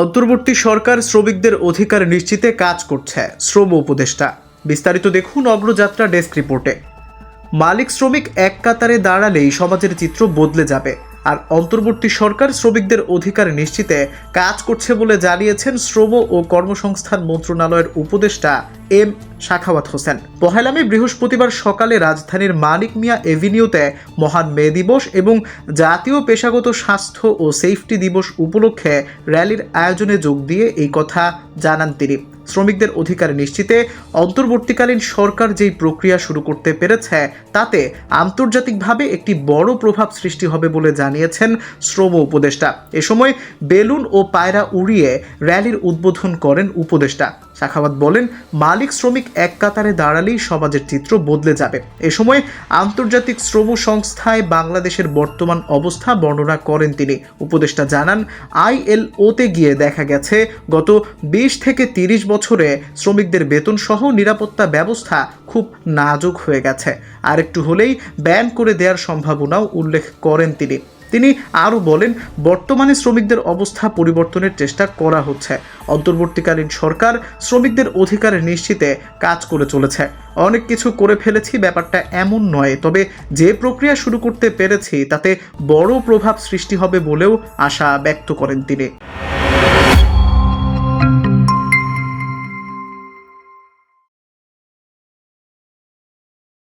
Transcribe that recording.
অন্তর্বর্তী সরকার শ্রমিকদের অধিকার নিশ্চিতে কাজ করছে, শ্রম উপদেষ্টা। বিস্তারিত দেখুন অগ্রযাত্রা ডেস্ক রিপোর্টে। মালিক শ্রমিক এক কাতারে দাঁড়ালেই সমাজের চিত্র বদলে যাবে। আর অন্তর্বর্তী সরকার শ্রমিকদের অধিকার নিশ্চিতে কাজ করছে বলে জানিয়েছেন শ্রম ও কর্মসংস্থান মন্ত্রণালয়ের উপদেষ্টা এম শাখাওয়াত হোসেন। পহেলা মে বৃহস্পতিবার সকালে রাজধানীর মানিক মিয়া এভিনিউতে মহান মে দিবস এবং জাতীয় পেশাগত স্বাস্থ্য ও সেফটি দিবস উপলক্ষে র্যালির আয়োজনে যোগ দিয়ে এই কথা জানান তিনি। শ্রমিকদের অধিকার নিশ্চিতে অন্তর্বর্তীকালীন সরকার যেই প্রক্রিয়া শুরু করতে পেরেছে, তাতে আন্তর্জাতিকভাবে একটি বড় প্রভাব সৃষ্টি হবে বলে জানিয়েছেন শ্রম উপদেষ্টা। এ সময় বেলুন ও পায়রা উড়িয়ে র্যালির উদ্বোধন করেন উপদেষ্টা। শাখাওয়াত বলেন, মালিক শ্রমিক এক কাতারে দাঁড়ালেই সমাজের চিত্র বদলে যাবে। এ সময় আন্তর্জাতিক শ্রম সংস্থায় বাংলাদেশের বর্তমান অবস্থা বর্ণনা করেন তিনি। উপদেষ্টা জানান, আইএলওতে গিয়ে দেখা গেছে, গত বিশ থেকে তিরিশ বছরে শ্রমিকদের বেতন সহ নিরাপত্তা ব্যবস্থা খুব নাজুক হয়ে গেছে। আরেকটু হলেই ব্যান করে দেওয়ার সম্ভাবনাও উল্লেখ করেন তিনি। তিনি আরও বলেন, বর্তমানে শ্রমিকদের অবস্থা পরিবর্তনের চেষ্টা করা হচ্ছে। অন্তর্বর্তীকালীন সরকার শ্রমিকদের অধিকার নিশ্চিতে কাজ করে চলেছে। অনেক কিছু করে ফেলেছি, ব্যাপারটা এমন নয়, তবে যে প্রক্রিয়া শুরু করতে পেরেছি তাতে বড় প্রভাব সৃষ্টি হবে বলেও আশা ব্যক্ত করেন তিনি।